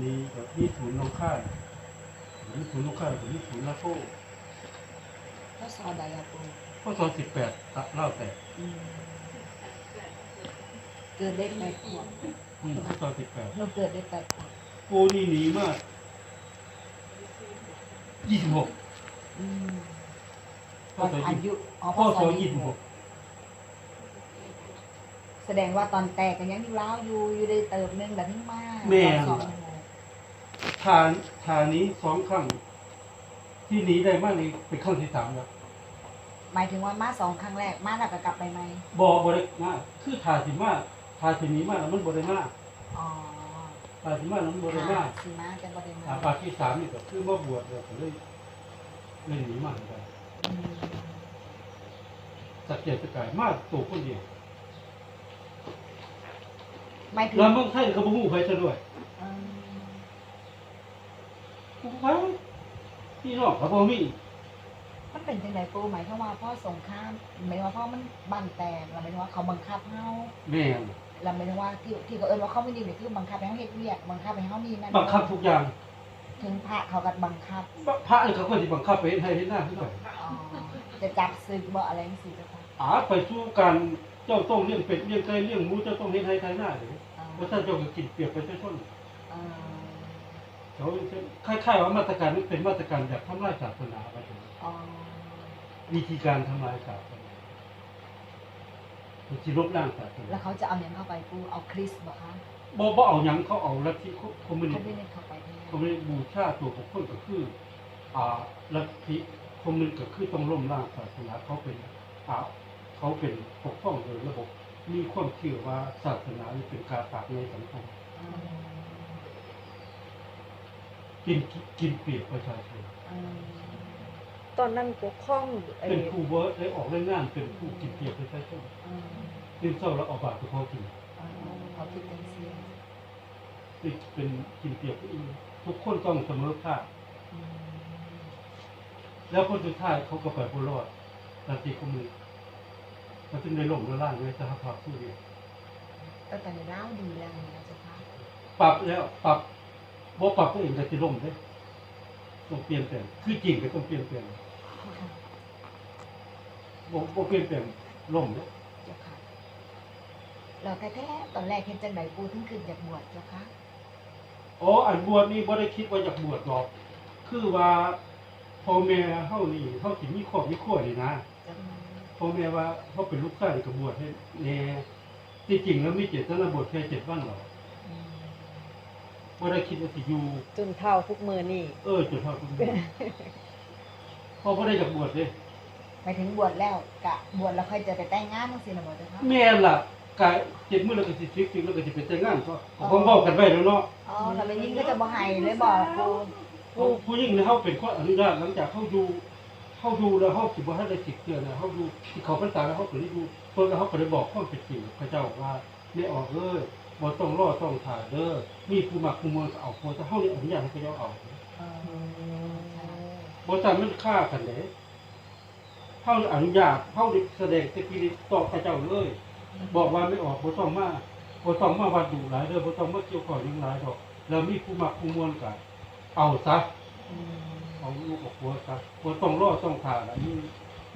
มีแบบมีศูนย์น้องค่ายมีศูนย์น้องค่ายกับมีศูนย์นาโก้ก็ซอใดอะปูพศสิบแปดเล่าแต่อืมเกิดได้แปดขวบอืมพศสิบแปดเราเกิดได้แปดขวบปูนี่หนีมากยี่สิบหกอืมพตอนศอายี่ยุอ๋อพศยี่สิบหกแสดงว่าตอนแตกกันยังอยู่แล้วอยู่อยู่ได้เติมหนึงแต่ทิ้งมากแม่ตอนสอง ทานทานนี้สองครั้งที่หนีได้มากนี่เป็นครั้งที่สามแล้วหมายถึงว่ามาสองครั้งแรกมาแล้วก็กลับไปไหมบอบริมาคือทาสิมาทาสิหนีมาแล้วมันบริมาอ๋อทาสิมาแล้วมันบริมาสีมาจะบริมาอาปาที่สามนี่ก็คือมาบวชเลยก็เลยเลยหนีมาเหมือนกันอืมสักเกียรติกายมากตัวคนเดียวหมายถึงแล้วเมืองไทยเขาบ่ฮู้ใครซะด้วย อืมฮู้ใครพี่น้องเขาบ่มีมันเป็นจังไดปูหมายถึงว่าพ่อสงครามหมายถึงว่าพ่อมันบันแตกเราหมายถึงว่าเขาบังคับเฮาแม่นเราหมายถึงว่าที่ที่เขาเอิ้นว่าเขาไม่ดีนี่คือบังคับให้เฮาเฮ็ดเวียกบังคับให้เฮามีนั่นบังคับทุกอย่างถึงพระเขาก็บังคับพระนี่เขาก็สิบังคับไปเฮ็ดให้เฮ็ดหน้าคือกันอ๋อจะจับศึกบ่อะไรจังซี่เจ้าค่ะอาไปสู่การเจ้าต้องเลี้ยงเป็ดเลี้ยงไก่เลี้ยงหมูเจ้าต้องเฮ็ดให้ไทยหน้าเด้อ๋อเพราะถ้าเจ้าก็กินเปรียบประชาชนอ๋อ เขาคล้ายๆว่ามาตรการนี้เป็นมาตรการแบบทำลายศาสนาไปเถอะอ๋อวิธีการทำลายศาสนาที่ลบล้างศาสแล้วนาเขาจะเอาหยังเข้าไปปูเอาคริสต์บ่คะบ่บ่เอาหยังเขาเอาลัทธิคอมมิวนิเขาสต์ไม่ได้เข้าไปที่คอมมิวนิสต์บูชาตัวบุคคลก็คืออ่าลัทธิคอมมิวนิสต์ก็คือต้องล้มล้างศาสนาเขาเป็นอ่าเขาเป็นปกป้องโดยระบบมีความเชื่อว่าศาสนานี่เป็นการปากในสังคมอืม กินกินเปรียบประชาชนอืมตอนนั้นปกครองไอ้เป็นผู้เวิร์ดได้ออกเรื่องงานเป็นผู้กินเปรียบประชาชนอืมตื่นเช้าแล้วเอาบาตรไปขอกินอ๋อเขาคิดจังซี่นี่เป็นกินเปรียบผู้อื่นทุกคนต้องเสมอภาคอืมแล้วคนสุดท้ายเขาก็ไปบรอดลัทธิคอมมิวนิสต์เขาจึงได้ล่มละล่างในสหภาพผู้เดียวก็แต่ในเล่าดีแล้วนะเจ้าค่ะปรับแล้วปรับ บ่ปรับผู้อื่นก็สิล่มเด้ต้องเปลี่ยนแปลงคือจริงก็ต้องเปลี่ยนแปลงบ่บ่เปลี่ยนแปลงล่มเด้เจ้าค่ะเราแท้ๆตอนแรกเห็นจังไดปูถึงขึ้นจากบวชเจ้าค่ะอ๋ออันบวชนี่บ่ได้คิดว่าอยากบวชหรอก คือว่าพ่อแม่เฮานี่เฮาสิมีครอบมีครัวนี่นะเจ้าค่ะพ่อแม่ว่าเฮาเป็นลูกชายก็บวชให้แน่ที่จริงแล้วมีเจตนาบวชแค่7วันหรอกอืม บ่ได้คิดว่าสิอยู่ จนเท่าทุกมือนี่เออจนเท่าคุณพ่อบ่ได้อยากบวชเด้หมายถึงบวชแล้วกะบวชแล้วค่อยจะไปแต่งงานจังซี่นะบ่เจ้าค่ะแม่นล่ะกายเจ็ดมื้อแล้วก็สิสิสิแล้วก็สิไปแต่งงานก็ผมเว้ากันไว้แล้วเนาะอ๋อถ้าเป็นยิ่งก็จะบ่ให้เลยบอกปูผู้ผู้หญิงเนี่ยเฮาเป็นคนอนุญาตหลังจากเฮาอยู่เฮาอยู่แล้วเฮาสิบ่ทันได้สิทธิ์เทื่อนะเฮาอยู่ที่เขาพรรษาแล้วเฮาก็ได้อยู่เพิ่นก็เฮาก็ได้บอกความเป็นจริงพระเจ้าว่าไม่ออกเอ้ย บ่ต้องรอต้องถ่ายเด้อมีผู้มักผู้มวลก็เอาพอถ้าเฮานี่อนุญาตให้เขาเจ้าเอาเออบ่ซั่นมันฆ่ากันเด้เฮาอนุญาตเฮาได้แสดงสปิริตต่อพระเจ้าเลย บอกว่าไม่ออกบ่ต้องมาบ่ต้องมาวัดดูหลายเด้อบ่ต้องมาเกี่ยวข้องหยังหลายดอกแล้วมีผู้มักผู้มวลก็เอาซะเอาลูกออกหัวซะบ่ต้องรอต้องผ่าอันนี้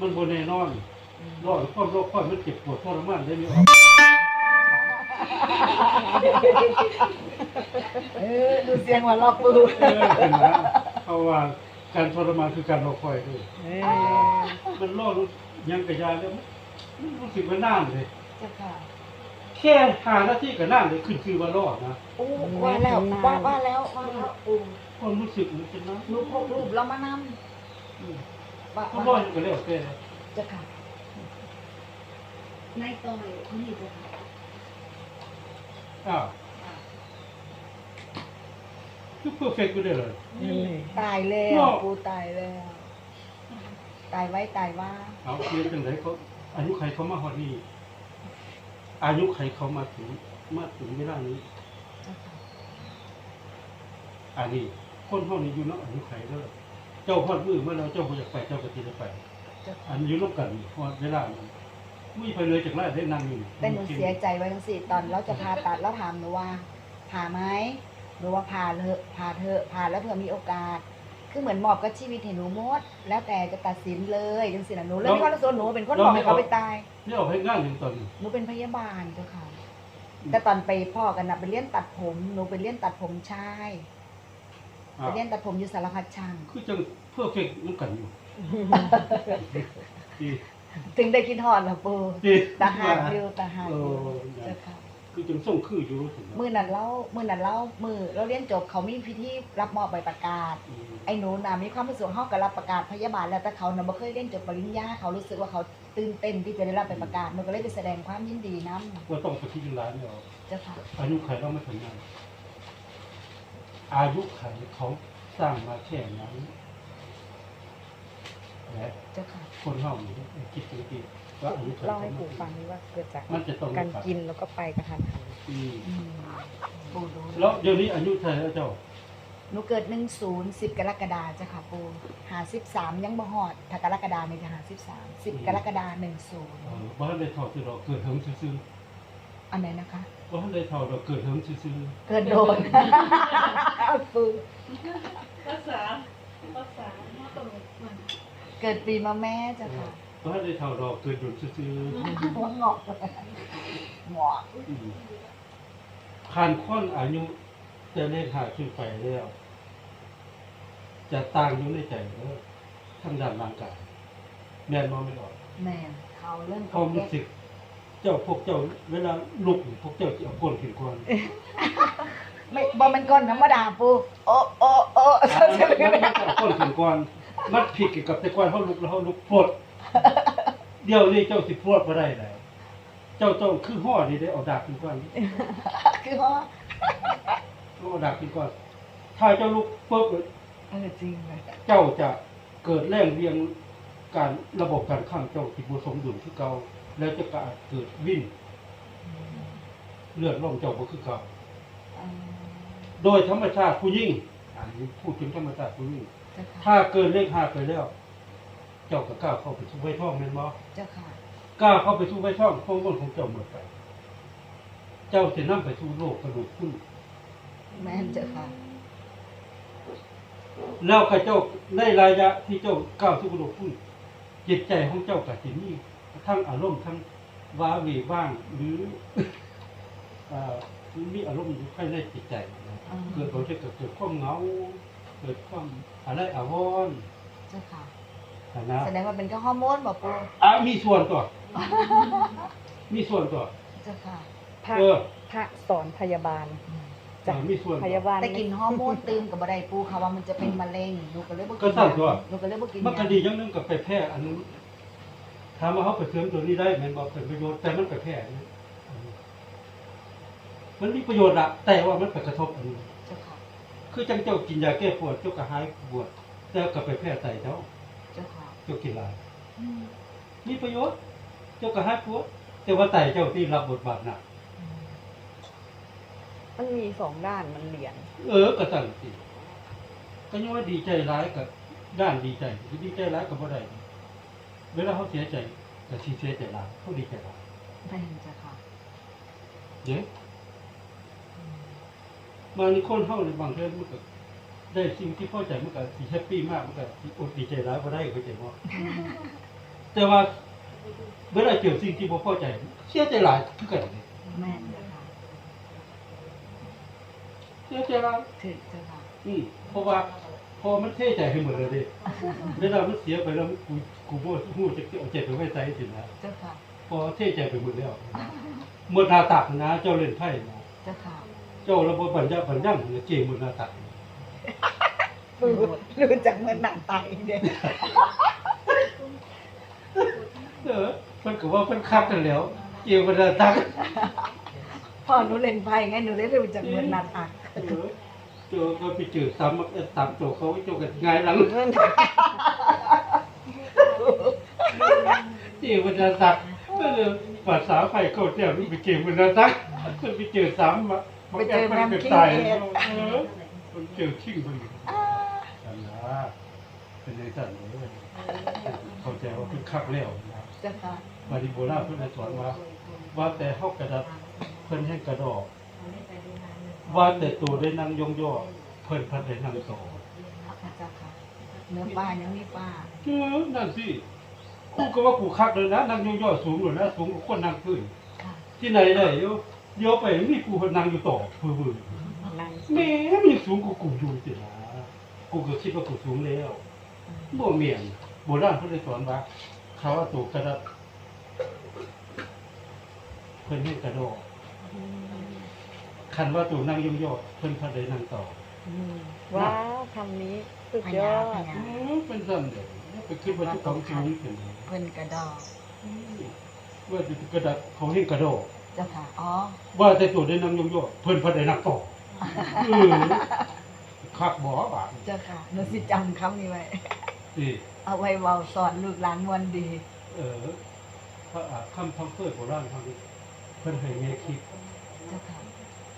มันบ่แน่นอนรอความรอความมันเจ็บปวดทรมานได้ไม่ออก เออดูเสียงหัว่าลอกปูเออเห็นนะเพราะว่าการทรมานคือการรอคอยด้วยเอ้ยมันรอรู้ยังกระยาแล้วมันรู้สึกว่านานเลย เจ้าค่ะ แค่หาหน้าที่ก็นานเลยขึ้นชื่อว่ารอดนะอู้ว่าแล้วว่าว่าแล้วว่าแล้วปูความรู้สึกมันเป็นนั้นรูปพกรูปแล้วมานอืมำว่าเขารอดก็แล้วแต่เจ้าค่ะ ในต่อยนี่เจ้าค่ะ อ้าวคือเพอร์เฟกต์ไปได้เลยนั่นเลย ตายแล้วเนาะปูตายแล้ว ตายไว้ตายว่า เอาเรียนจังไดเขาอายุใครเขามาฮอดนี่อายุใครเขามาถึงมาถึงเวลานี้เจ้าค่ะอันนี้คนเฮานี่อยู่เนาะอายุใครเด้อเจ้าฮอดมือเมื่อเราเจ้าบ่อยากไปเจ้าก็สิได้ไป เจ้าอัค่ะนอยู่ร่วมกันฮอดเวลานี้ มีไปเลยจากไร่ได้นั่งอยู่แต่หนูเสียใจไว้ทั้งสี่ตอนเราจะผ่าตัดแล้วถามหนูว่าผ่าไหมหรือว่าพาเถอะพาเถอะพาแล้วเผื่อมีโอกาส คือเหมือนมอบกับชีวิตให้หนูหมด แล้วแต่จะตัดสินเลยจังสินะหนูเลยมีความรู้สึกว่าหนูเป็นคนบอกให้เขาไปตายนี่ออกให้งานอย่างตอนนี้หนูเป็นพยาบาลเจ้าค่ะแต่ตอนไปพ่อกันนะไปเรียนตัดผมหนูไปเรียนตัดผมชายอะไปเรียนตัดผมอยู่สารพัดช่างคือจังเพื่อเก่งน้ำกันอยู่ดี ถึงได้คิดฮอดล่ะปูดีตาหากอยู่ตาหากเออยู่อเจ้าค่ะคือจังส่งคืออยู่รู้สึกมือนั้นเล่ามือนั้นเล่ามือเราเรียนจบเขามีพิธีรับมอบใบประกาศ ไอ้หนูน่ะมีความรู้สึกว่าเขากับรับประกาศพยาบาลแล้วแต่เขาน่ะบ่เคยเรียนจบปริญญาเขารู้สึกว่าเขาตื่นเต้นที่จะได้รับใบประกาศหนูก็เลยไปแสดงความยินดีนํว่าต้องไปที่ร้านเนี่ยเจ้าค่ะอายุไขเราไม่ถึงนั้นอายุไขเขาสร้างมาแค่นั้น และเจ้าค่ะคนเฮานี่คิดจริงๆว่าอายุไขเล่าให้ปู่ฟังนี่ว่าเกิดจากมันจะต้องการกินแล้วก็ไปกระทันหันอืมอืมปูดูแล้วเดี๋ยวนี้อายุเท่าไหร่แล้วเจ้าหนูเกิด10 10กรกฎาคมเจ้าค่ะปู53ยังบ่ฮอดถ้ากรกฎาคมนี่จะ53 10กรกฎาคมเออบ้านได้เท่าที่เราเกิดเถิงซื่อ10อันไหนนะคะๆบ้านได้เท่าเราเกิดเถิงซื่อเกิดโดนปูภาษาภาษามาตลกมัน เกิดปีมะแม่เจ้าค่ะๆบ้านได้เท่าเราเกิดอยู่ซื่อหัวงอกหงอกๆอืมผ่านค้อนอายุจะเลขหาขึ้นไปแล้ว จะต่างอยู่ในใจเด้อทั้งด้านร่างกายแม่นมองไม่ออกแม่นเขาเรื่องความรู้สึก เจ้าพวกเจ้า เวลาลุกพวกเจ้าจะเอาก้นขึ้นก่อนไม่บ่แมันก้นธรรมดาปูโอโอโอ้อ่ามันมันจะเอาก้นขึ้นก่อน มันผิดกับแต่ก่อนเฮาลุกแล้วเฮาลุกพรวดเดี๋ยวนี้เจ้าสิพรวดบ่ได้แล้วเจ้าต้องคือห่อนี่ได้เอาดากขึ้นก่อนคือว่าเอาดากขึ้นก่อน ถ้าเจ้าลุกปุ๊บเออจริงเลยเจ้าจะเกิดแรงเวียงการระบบการข้างเจ้าที่บ่สมดุลคือเก่าแล้วจะเกิดวิ่นเลือดลมเจ้าบ่คือเก่าอืมโดยธรรมชาติผู้ยิ่งอันนี้พูดถึงธรรมชาติผู้ยิ่งเจ้าค่ะถ้าเกินเลขห้าไปแล้ว เจ้าก็กล้าเข้าไปสู่ไว้ท่องแม่นบ่เจ้าค่ะกล้าเข้าไปสู่ไว้ท่องความวนของเจ้าหมดไป เจ้าจะนำไปสู่โลกกระดูกขึ้นแม่นเจ้าค่ะแล้วข้าเจ้าในระยะที่เจ้าก้าวสู่กระดูกขึ้นจิตใจของเจ้าก็สิมีทั้งอารมณ์ทั้งว้าเหวบ้างหรือเอ่อมีอารมณ์อยู่ภายในจิตใจนะอืมเกิดผลจะเกิดเกิดความเหงา เกิดความ อะไรอาวรณ์เจ้าค่ะนะแสดงว่าเป็นแค่ฮอร์โมนบ่ปูอะมีส่วนตัว มีส่วนตัว เจ้าค่ะ พระเออพระสอนพยาบาลอะมีส่วนพตัวยาบาลแต่กินฮอร์โมนตื่มกับบ่ได้ปูค่ะว่ามันจะเป็นมะเร็งหนูก็เลยบ่กินก็สั่นตัว หนูก็เลยบ่กินมันก็ยาดีอย่างหนึงกับไปแพร่อันนึงถามว่าเขาไปเสริมตัวนี้ได้แมันบอกเป็นประโยชน์แต่มันไปแพร่อันนี้มันมีประโยชน์อะแต่ว่ามันไปกระทบอันนี้เจ้า ค่ะคือจังเจ้ากินยาแก้ปวดเจ้าก็หายปวดแต่ก็ไปแพร่ไตเจ้าเจ้าค่ะเจ้ากินหลายอืมมีประโยชน์ เจ้าก็หายปวดแต่ว่าไตเจ้าที่รับบทบาทหนักอืมมันมีสองด้านมันเหรียญเออก็สั่งสิก็ยังว่าดีใจร้ายกับด้านดีใจดีใจร้ายกับบ่ได้เวลาเขาเสียใจก็สิเสียใจร้ายเขาดีใจร้ายแม่นเจ้าค่ะเด้อืม บางคนเฮาในบางเทื่อมันก็ได้สิ่งที่พอใจมันก็สิแฮปปี้มากมันก็สิอดดีใจร้ายบ่ได้เข้าใจบ่แต่ว่าเวลาเจอสิ่งที่บ่พอใจเสียใจหลายคือกันนี่แม่นเจ้าค่ะเสียใจหลายถึกเจ้าค่ะอืมเพราะว่าพอมันเทใจให้หมดเลยเด้เวลามันเสียไปแล้วกูกูบ่ฮู้จะเอาใจไปไว้ใจสินะเจ้าค่ะพอเทใจไปหมดแล้วหมดหน้าตักนะเจ้าเล่นไพ่นะเจ้าค่ะ เจ้าระบบปัญญาปัญญังเนี่ยเก่งหมดหน้าตักรู้รู้จักเหมือนหนังไตเด้เออมันก็ว่ามันคักกันแล้วเกี่ยวกับหน้าตักพ่อหนูเล่นไพ่ไงหนูเลยรู้จักเหมือนหนังตักเออเจอก็ไปเจอสามเอ่อสามตัวเขาเจ้ากันง่ายหลังเงินเกี่ยวกับหน้าตักเออภาษาไฟเขาเจ้านี่ไปเกี่ยวกับหน้าตักมันไปเจอสามมา ไปเจอแมมนคิงตายเอ็ดเออมันเจอคิงคนนี้อ่าอันนะเป็นในสั่นเลยเข้าใจว่าเพิ่งคักแล้วนะเจ้าค่ะมาดิโบราณเพิ่นได้สอนว่า ว่าแต่เฮากระดับเพิ่นให้กระดอก ว่าแต่ตัวได้นั่งยองย่อเพิ่นพัดได้นั่งต่อพระเจ้าค่ะเนื้อปลายังมีปลาเออนั่นสิกูก็ว่ากูคักเลยนะนั่งยองย่อสูงเลยนะสูงกว่าคนนั่งขึ้นค่ะที่ไหนได้เดี๋ยว เดี๋ยวไปมีกูคนนั่งอยู่ต่อเพื่อมือนั่งแม่มันยังสูงกว่ากูอยู่สินะกูก็คิดว่ากูสูงแล้วบ่เมียนโบราณเขาเลยสอนว่า เขาว่าตัวกระดับเพิ่นให้กระโดดคันว่าตัวนั่งยองย่อเพิ่นพัดได้นั่งต่อว้าวคำนี้สุดพยญาอพดญาเออเป็นสั่นเด้อไปคิดว่าเจ้าของสูงขึ้นเพิ่นกระดอกว่าจะกระดับเขาให้กระโดดเจ้าค่ะ อ๋อ ว่าแต่ตัวได้นั่งยองย่อเพิ่นพัดได้นั่งต่อเออคักบ่บาดเจ้าค่ะหนูสิจำคำนี้ไว้ นี่เอาไว้เว้าสอนลูกหลานมวนดี เออพระอาจคำทำเพื่อโบราณทำนี้เพิ่นให้แง่คิดเจ้าค่ะ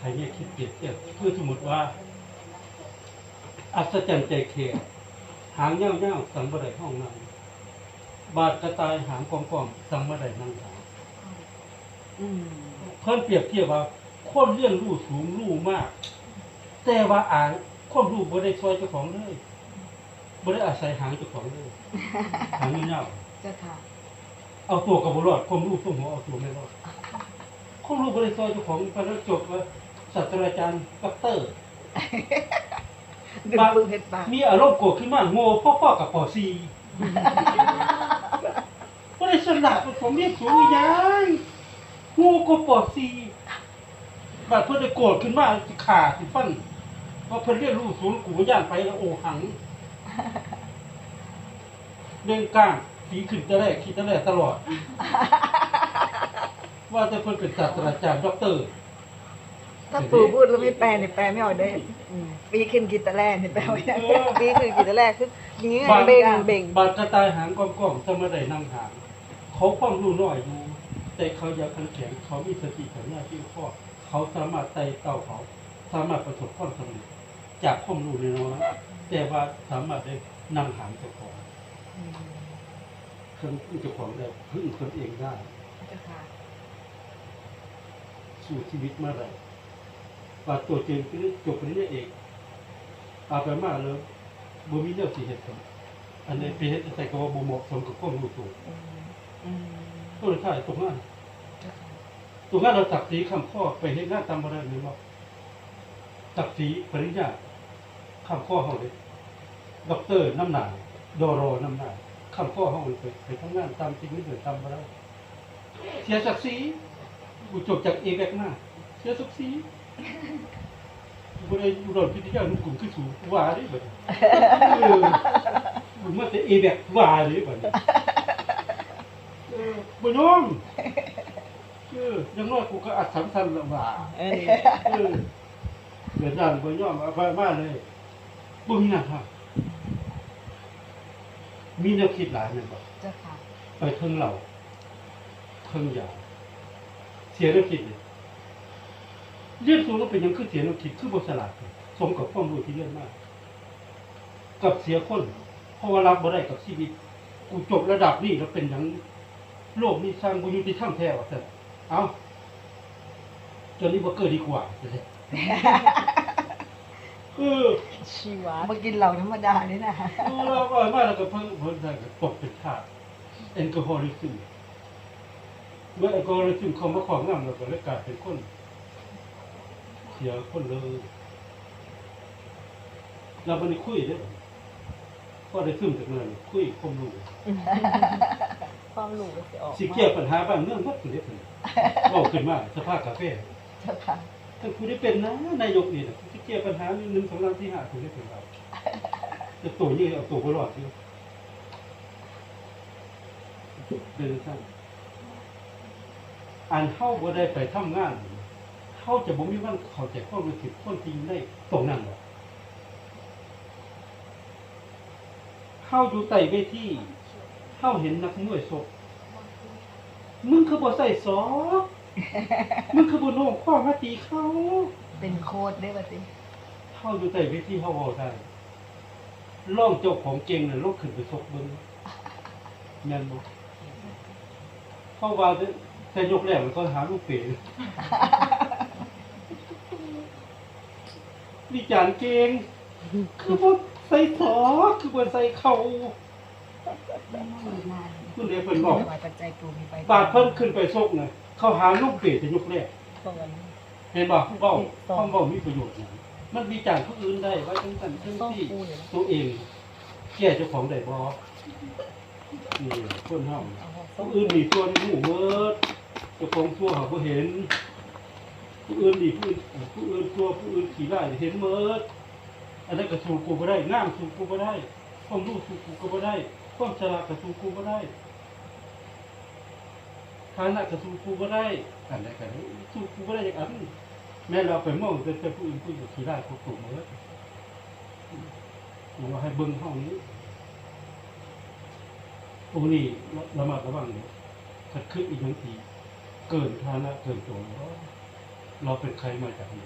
ให้แง่คิดเปรียบเทียบคือสมมติว่า อัศจรรย์ใจเขียหางเงี้ยวๆสังบไดห้องน้ำบาดกระต่ายหางกองกองๆสังบไดนั่งหางอืม เพิ่นเปรียบเทียบว่าคนเลี้ยงลูกสูงลูกมาก แต่ว่าอ่านคนลูกบ่ได้ช่วยเจ้าของเลยบ่ได้อาศัยหางเจ้าของเลยหางเงี้ยวๆเจ้าค่ะเอาตัวกับบรอดความรู้ตัวหัวเอาตัวไม่รอดความรู้บริสุทธิ์เจ้าของพระจบว่าศาสตราจารย์ด็อกเตอร์ดึงบางปืนเพชรบางมีอารมณ์โกรธขึ้นมาโง่พ่อๆกับปอซีบริสุทธิ์หลักผมเรียกสูงอีหยัง โง่กว่าปอซีบาดเพื่อนได้โกรธขึ้นมาสิขาสิฟันว่าเพิ่นเรียกรู้สูงกูย่านไปแล้วโอหังเรื่องกลางสีขึ้นแต่แรกคิดแต่แรกตลอด ว่าแต่เพิ่นเป็นศาสตราจารย์ด็อกเตอร์ ถ้าปู่พูดแล้วไม่แปลเนี่ยแปลไม่ออกได้อืมปีขึ้นกิตาแลเนี่ยแปลไม่ได้ปีคือกี่ตัวแรกคืออย่างนี้ไงบางเบ่งเบ่งบาดกระต่ายหางกองๆจะมาได้นั่งหาง เขาความรู้น้อยอยู่ แต่เขาอยากขันแข็งเขามีสติปัญญาที่ข้อเขาสามารถไต่เต้าเขา สามารถประสบความสำเร็จจากความรู้น้อยๆแต่ว่าสามารถได้นั่งหางเจ้าของอืมเครื่องพึ่งเจ้าของได้พึ่งตนเองได้เจ้าค่ะสู่ชีวิตเมื่อไหรว่าตัวจริงคือจบปริญญาเอกเอาไปมาแล้วบ่มีเรื่องสิเฮ็ดครับอันนี้ไปเฮ็ดใส่ก็ว่าบ่เหมาะสมกับความรู้ตัวอืมอืม ก็เลยถ่ายตรงนั้นเจ้าค่ะตรงนั้นเราตักสีคำข้อไปเฮ็ดงานตามบ่ได้เลยว่าตักสีปริญญาคำข้อเฮาเลยด็อกเตอร์น้ำหนาดอรอน้ำหนาคำข้อเฮามันไปไปทำงานตามจริงไม่เกิดตามบ่ได้เสียศักดิ์ศรีกูจบจากเอแบกมาเสียศักดิ์ศรีบ่ได้อุดรพิทยานุกลุ่มคือสูงว่าเดิบัดนี้เออกูมาแต่เอแบกว่าเดิบัดนี้เออ บ่ยอมเอออยังน้อยกูก็อัดสัมสันละว่าเออเออเดือดร้อนบ่ยอมเอาไปมาเลยบ่มีหยังครับมีแนวคิดหลายแม่นบ่เจ้าค่ะไปเทิงเหล่าเทิงยาเสียแนวคิดเลยเรียนสูงก็เป็นหยังคือเสียแนวคิดคือบ่ฉลาดสมกับความรู้ที่เรียนมาก กับเสียคนเพราะว่ารับบ่ได้กับชีวิตกูจบระดับนี้แล้วเป็นหยัง โลกนี้สร้างบ่ยุติธรรมแท้ว่าซั่นเอ้าจนนี้บ่เกิดดีกว่าเลยเออชีวะมากินเหล่าธรรมดานี่นะเราก็มาแล้วก็เพิ่งเพิ่งได้ก็ตกเป็นทาสแอลกอฮอลิซึมเมื่อแอลกอฮอลิซึมเข้ามาครอบงำเราก็เลยกลายเป็นคนเสียคนเลยเราไม่ได้คุยเด้อพอได้ซึมจากนั้นคุยคมรู้ ความรู้จะออกสิเกี่ยวปัญหาบ้านเมืองหมดคือได้ผลบอกขึ้นมาสภาพกาแฟเจ้าค่ะถ้าคุณได้เป็นนะนายกนี่นะสิเกี่ยวปัญหาหนึ่งสองสามสี่ห้าคุณได้เป็นครับแต่ตัวนี้เอาตัวบ่รอดอยู่เป็นซั่นอันเฮาบ่ได้ไปทำงานเฮาจะบ่มีวันเข้าใจความรู้สึกคนที่อยู่ในตรงนั้นหรอกเฮาอยู่ใต้เวที เฮาเห็นนักมวยชกมึงคือบ่ใส่ซอกมึงคือบ่โน้มข้อมาตีเขาเป็นโค้ดได้ป่ะสิเฮาอยู่ใต้เวทีเฮาเว้าได้ร่องเจ้าของเก่งน่ะลงขึ้นไปชกเบิ่งแม่นบ่เพราะว่าแต่ยกแรกมันก็หาลูกเป๋วิจารณ์เก่งคือบ่ใส่ซอคือบ่ใส่เข้านาน คุณเดชเพิ่นบอกไว้ปัจจัยปูมีไปบาดเพิ่นขึ้นไปซกน่ะเขาหาลูกเบสจะยกแรกตรงนั้นเห็นบ่เว้าต้องคำเว้ามีประโยชน์นะมันวิจารณ์ผู้อื่นได้ว่าจังซั่นจังต้องซี่พูดเลยนะตัวเองแก้เจ้าของได้บ่นี่คนเฮาเอาของผู้อื่นนี่ตัวในหูเมิดเจ้าของตัวเขาบ่เห็น ผู้อื่นนี่ผู้อื่นเอ่อผู้อื่นตัวผู้อื่นขี่ได้เห็นเมิดอันนั้นก็สู้กูบ่ได้งามสู้กูบ่ได้ความรู้สู้กูก็บ่ได้ ความฉลาดก็สู้กูบ่ได้ฐานะก็สู้กูบ่ได้อันใดก็สู้กูบ่ได้อย่างอันแม้เราไปมองแต่แต่ผู้อื่นผู้อื่นขี่ได้กูถูกเมิดเราให้เบิ่งเฮานี้ตรงนี้ระมัดระวังเนี่ยถ้าขึ้นอีกบางทีเกินฐานะเกินตัวแล้วเราเป็นใครมาจากไหน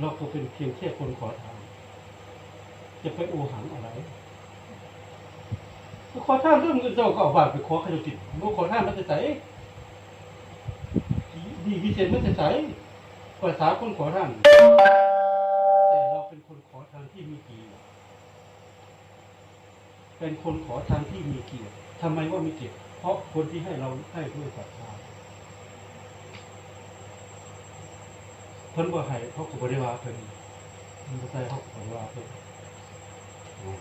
เราก็เป็นเพียงแค่คนขอทาน จะไปโอหังอะไรขอทานเรื่องเงินเจ้าก็เอาบาทไปขอใครจะติดโมขอทานมันจะใสดีพิเศษมันจะใสภาษาคนขอทาน แต่เราเป็นคนขอทานที่มีเกียรติเป็นคนขอทานที่มีเกียรติทำไมว่ามีเกียรติเพราะคนที่ให้เราให้ด้วยศรัทธาเพิ่นบ่ให้เขาะก็บ่ได้ว่าเพิ่นเพิ่นบ่ใส่เขาะก็บ่ได้ว่าเพิ่น อ๋อ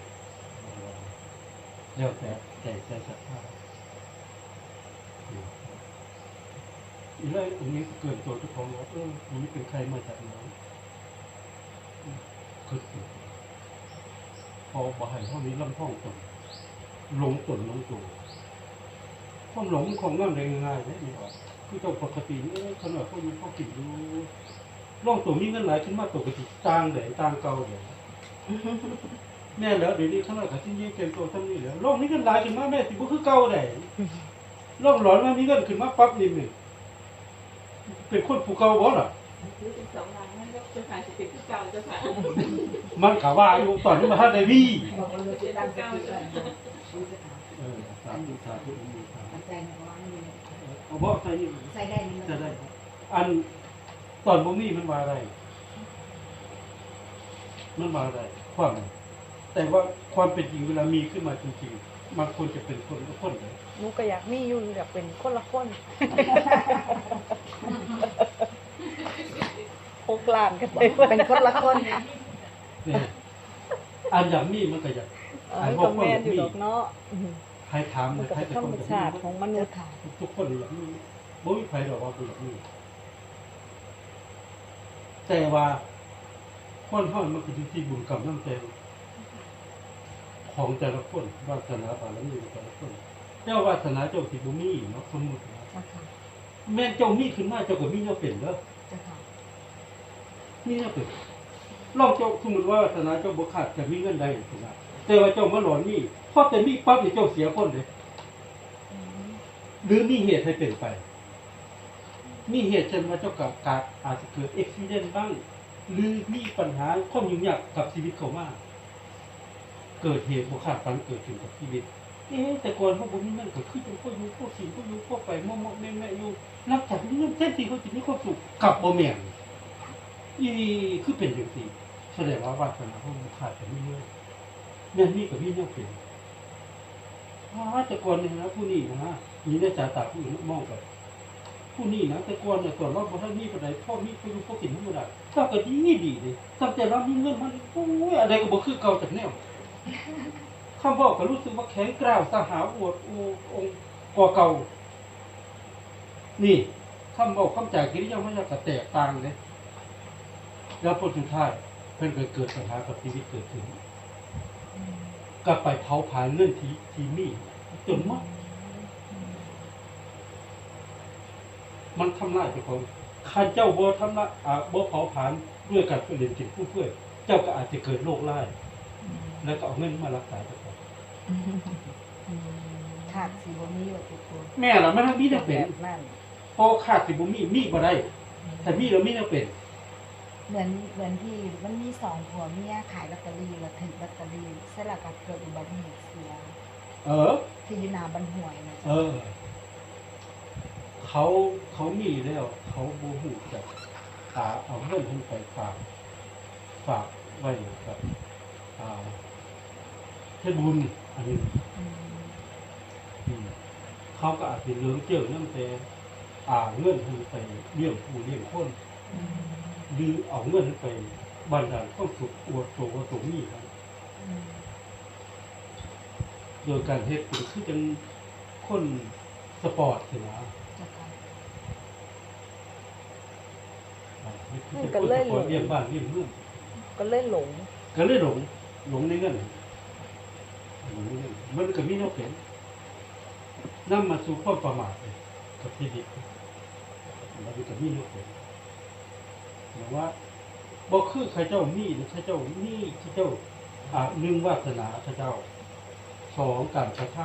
บ่ได้ว่าแล้วแต่แต่ใจศรัทธาอืมอีเลยอันนี้เกิดตัวเจ้าของว่าเอออันนี้เป็นใครมาจากไหนอืมคือพอบ่ให้เท่านี้ลำท่องตนหลงตนหลงตัวความหลงของมันได้ง่ายๆเนี่ยนี่ว่าคือเจ้าปกตินี่ขนาดเขาอยู่เขากินอยู่ร่องตัวนี้เงินหลายขึ้นมาปกติต่างเดี๋ยต่างเก่าเดี๋ย แม่แล้วเดี๋ยวนี้ขนาดกับที่ยี่เกมตัวทั้งนี้แล้วร่องนี้เงินหลายขึ้นมาแม่สิบ่คือเก่าได้ร่องหลอนมามีเงินขึ้นมาปั๊บนี่นี่เป็นคนผู้เก่าบ่ล่ะซื้อเป็นสองล้านนั่นก็จะขายสิบเป็นเก่าเจ้าค่ะมันกะว่าอยู่ตอนนี้มาทันได้วีบอกว่าเราจะตั้งสติก่อนรู้สึกเออสาธุสาธุมีสาธุปัจจัยของเรานี่เอาบ่ใส่นี่ใส่ได้นี่จะได้ อันตอนบ่มีมันว่าอะไร มันว่าอะไรความ แต่ว่าความเป็นจริงเวลามีขึ้นมาจริงๆ มันควรจะเป็นคนละคนเลยหนูก็อยากมีอยู่อยากเป็นคนละคนหกล้านกันเลยเป็นคนละคนเนี่ยอันอย่างนี้มันก็อยากเออก็แม่นอยู่ดอกเนาะอืมใครถามมันเลยก็ใครเป็นจะธรคนรมแบบชาตินี้ของมนุษย์ค่ะทุกคนอย่างนี้บ่มีใครหรอกว่าเป็นแบบนี้แต่ว่าคนเฮามันคือที่บุญกรรมน้ำใจ ของแต่ละคนวาสนาบารมีของแต่ละคน เจ้าวาสนาเจ้าสิบ่มีเนาะสมมุตินะเจ้าค่ะแม่นเจ้ามีขึ้นมาเจ้าก็มีแนวเป็นเด้อเจ้าค่ะมีแนวเป็นลองเจ้าสมมุติว่าวาสนาเจ้าบ่ขาดจะมีเงินได้สินะแต่ว่าเจ้ามาหลอนนี่พอแต่มีปั๊บนี่เจ้าเสียคนเลยหรือมีเหตุให้เป็นไป มีเหตุเช่นว่าเจ้ากับการอาจจะเกิดอุบิเหตุบ้าง หรือมีปัญหาความยุ่งยากกับชีวิตเขามาก เกิดเหตุบ่คาดฝันเกิดขึ้นกับชีวิตเอ๊ะแต่ก่อนเขาบ่มีเงินก็คือจังพวกอยู่พวกสิ่งพวกอยู่พวกไปมอมๆแม่ๆอยู่นับจากนี้เงินแท้ที่เขาสิมีความสุขกับบ่แม่นอีคือเป็นจังซี่แสดงว่าวาสนาเขาบ่ขาดแต่มีเงินแม่นมีก็มีแนวเป็นอ๋อแต่ก่อนเนี่ยนะผู้นี้นะมีได้จ่าตาผู้อื่นมองไปผู้นี้นะแต่ก่อนเนี่ยตอนราบ่ทันมีปานใดพ่อมีผู้อยู่พวกกินธรรมดาเจ้าก็ดีดีเลยตั้งแต่เรามีเงินมันโอ้ยอะไรก็บ่คือเก่าจากแนว คำบอกก็รู้สึกว่าแข็งกร้าวสหาอวดอ้องกว่าเก่า นี่คำบอกคำจากกิริยามันจะแตกต่างเลยแล้วผลสุดท้ายเพิ่นก็เกิดปัญหากับชีวิตเกิดขึ้นก็ไปเผาผลาญเรื่องทีทีมีจนหมดมันทำลายไปของข้าเจ้าบ่ทำละอ่าบ่เผาผลาญด้วยการเรียนจิตผู้เพื่อ เจ้าก็อาจจะเกิดโรคร้าย แล้วก็เอาเงินมารักษาเจ้าของขาดสีบ่มีอยู่ทุกคนแม่ล่ะมันมีแต่เป็นแบบนั่นพอขาดสิบ่มีมีบ่ได้แต่มีแล้วมีแต่เป็น เหมือนเหมือนที่มันมีสองผัวเมียขายลอตเตอรี่แล้วถึงลอตเตอรี่เสร็จแล้วก็เกิดอุบัติเหตุเสียเออ ที่อยูหนาบันห่วยนะเออเขาเขามีแล้ว เขาบ่ฮู้จักอ่าเอาเงินเพิ่นไปฝากฝากไว้กับ อ่าเทศบุญอันนี้อืมอืมเขาก็อาจจะเลี้ยงเกี่ยวนั่นแต่อ่าเงินเพิ่นไปเลี้ยงผู้เลี้ยงคนอืมหรือเอาเงินไปบันดาลความสุขอวดโตว่าตรงนี้ครับอืมโดยการเฮ็ดเป็นคือจังคนสปอร์ตสินะเจ้าค่ะอ่าเฮ็ดคือจังคนสปอร์ตเลี้ยงบ้านเลี้ยงเมืองก็เล่นหลงก็เลยหลง หลงในเงินหลงในเงินมันก็มีนวเป็นนำมาสู่ความประมาทเลยกับชีวิตมันก็มีนวเป็นหมายว่าบ่คือใครเจ้ามีหรือใครเจ้ามีใครเจ้าอ่าหนึ่งวาสนาใครเจ้าสองการกระท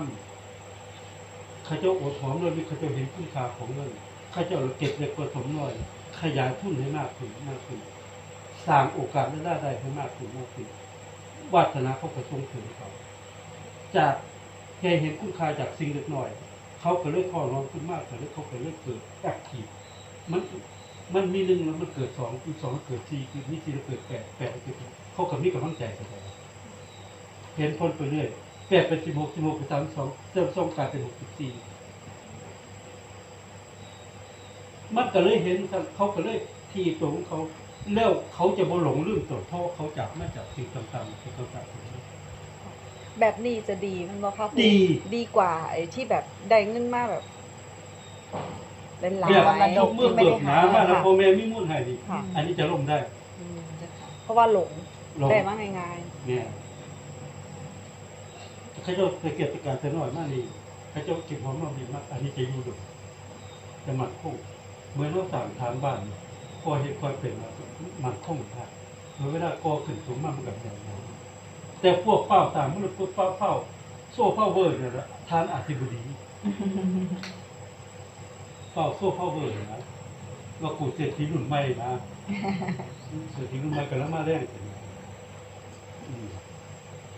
ำใครเจ้าอดหอมเลยมีใครเจ้าเห็นคุณค่าของเงินใครเจ้าเก็บเล็กผสมน้อยขยายทุนให้มากขึ้นมากขึ้นสร้างโอกาสและรายได้ให้มากขึ้นมากขึ้น วาสนาเขาก็ส่งถึงเขา จากแค่เห็นคุณค่าจากสิ่งเล็กน้อย เขาก็เลยข้อร้องขึ้นมากแต่เลยเขาก็เลยเกิดแอคทีฟมันมันมีหนึ่งแล้วมันเกิดสองอีกสองเกิดสี่คือมีสี่แล้วเกิดแปดแปดเกิดเขาก็มีกำลังใจไปเลยเห็นพ้นไปเรื่อยแปดเป็นสิบหกสิบหกเป็นสามสองเติมสองกลายเป็นหกสิบสี่มันก็เลยเห็นเขาก็เลยทีตรงเขา แล้วเขาจะบ่หลงลืมตัวเพราะเขาจับมาจากสิ่งต่างๆสิ่งต่างๆแบบนี้จะดีมันบ่ครับดีดีกว่าไอ้ที่แบบได้เงินมาแบบเป็นหลาเบียดยยกมือเบิกหนามาแล้วพ่อแม่มีมุ่นให้ดีค่ะอันนี้จะล่มได้อืมเจ้าค่ะเพราะว่าหลงลงได้มาง่ายเนี่ยเขาเจ้าตะเกียบตะการแต่น้อยมากนี่เขาเจ้าเก็บหอมรอมดีมากอันนี้จะอยู่ดุจะหมัดคงเหมื่อนเราสั่งทางบ้าน พอเห็นคอยเป็นมัดคงท่าเมื่อเวลาก่อขึ้นสูงมากมันกับอย่างนั้นแต่พวกเป้าตามมนุษย์พวกเป้าเป้าโซ่เป้าเวอร์เนี่ยละทานอธิบดีเฝ้าโซ่เฝ้าเบอร์นะว่ากูเศรษฐีรุ่นใหม่นะเศรษฐีรุ่นใหม่กันแล้วมาแรง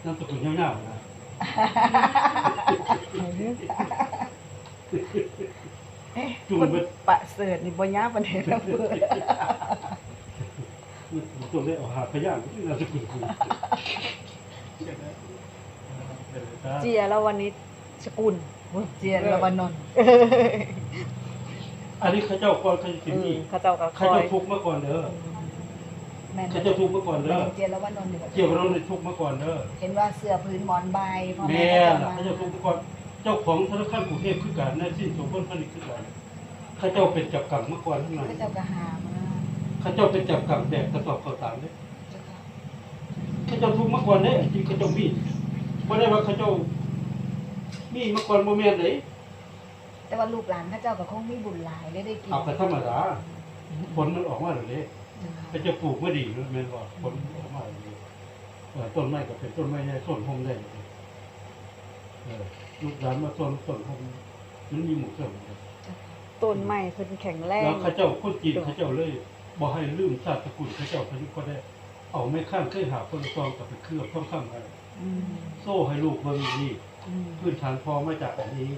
นั่นตะกุนยาวๆนะ จุ่มคนไปประเสริฐนี่บ่ยากปานใดแล้วเพิ่นตัวได้เอาหาพยานที่นามสกุลกูๆเจียแล้ววันนี้สกุลเจียนละวันนนท์อันนี้เข้าเจ้าก่อนเขาจะกินอืนี่มเขาเจ้ากับคเข้าอเจ้ายทุกข์มาก่อนเด้อแม่นเข้าเจ้าทุกข์มาก่อนเด้อเจียนละวันนนท์นี่บ่เกี่ยวกับเราในทุกข์มาก่อนเด้อเห็นว่าเสื้อพื้นหมอนใบพ่อแม่แม่ก็ล่ะจะมาเขาเจ้าทุกข์มาก่อน เจ้าของธนาคารกรุงเทพคือการในสิ้นสมบูรณ์ผลิตคือการเข้าเจ้าเป็นจับกังมาก่อนทั้งนั้นก็เจ้าก็หามาเข้าเจ้าเป็นจับกังแบกกระสอบข้าวสารเด้เจ้าค่ะเข้าเจ้าทุกข์มาก่อนเด้จริงเข้าเจ้ามีบ่ได้ว่าเข้าเจ้ามีมาก่อนบ่แม่นเด้แต่ว่าลูกหลานเขาเจ้าก็คงมีบุญหลายเลยได้กินเอาก็ธรรมดาผลมันออกมาแล้วเด้เจ้าค่ะเขาจะปลูกไม่ดีหรือแม่นว่าผลออกมาแล้วเด้เออต้นไม้ก็เป็นต้นไม้ใหญ่ต้นโฮมได้เลยเออ ลูกหลานมาต้นต้นโฮมมันมีหมู่เสริมเลยเจ้าค่ะต้นใหม่เพิ่นแข็งแรงแล้วเข้าเจ้าคนจีนเข้าเจ้าเลยบ่ให้ลืมชาติตระกูลเข้าเจ้าเขาก็ได้ เอาไม่ข้างเคยหาคนละซองกับไปเคลือบท่องคำอะไรอืมโซ่ให้ลูกเบิ่งนี่อืมพื้นฐานพอมาจากอันนี้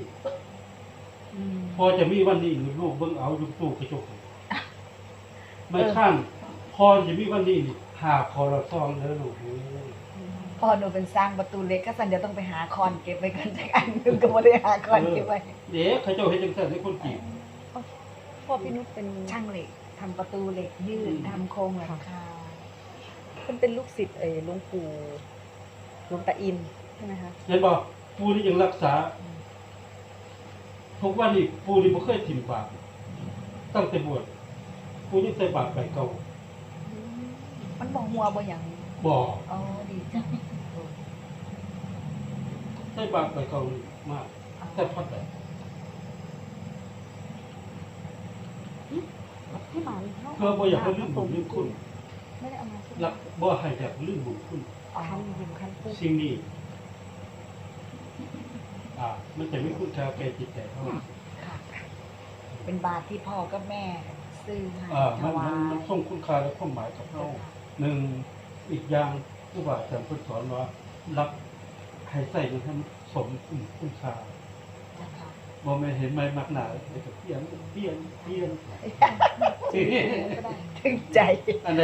อืมพอจะมีวันนี้หรือลูกเบิ่งเอาอยู่ตู้กระจกไม่ข้างพอจะมีวันนี้นี่หาคอละซองเด้อลูกเอ้ย พ่อหนูเป็นสร้างประตูเล็กก็สันเดี๋ยวต้องไปหาคอนเก็บไว้กันจักอันหนึงก็บ่ได้หาคอนเก็บไว้เด็กเขาเจ้าเฮ็ดจังซั่นให้คนจีนพ่อพี่นุชเป็นช่างเหล็กทำประตูเหล็กยืดทำโครงหลังคาเพิ่นเป็นลูกศิษย์เอ้หลวงปู่หลวงตาอินใช่ไหมคะเห็นบ่ปู่นี่ยังรักษา ทุกวันนี้ปู่นี่บ่เคยถิ่มบาปตั้งแต่บวชปู่ยังใส่บาตรไปเก่ามันบ่หัวบ่หยังบ่ อ๋อดีจังใส่บาตรไปเก่ามากแต่พอแต่พี่หมานเพื่อบ่อยากให้ลืมบุญลืมคุณไม่ได้เอามาใช่ไหมรักบ่ให้อยากลืมบุญคุณอ๋อคันหิมคันปุ๊บสิ่งนี้อ่า มันจะไมีคุณค่าแก่จิตใจเฮาค่เป็นบาทที่พ่อกับแม่ซื้อให้ถวามันยมันส่งคุณค่าและความหมายกับเราหนึ่งอีกอย่างผู้บาอาจารย์เพิ่นสอนว่ารัก ให้ใส่มันให้สมคุณคุณค่าจ้ะค่ะบ่แม่นเห็นไหมมักหนาเดี๋ยวก็เปลี่ยนเปลี่ยนเปลี่ยนถึงใจ อันไหน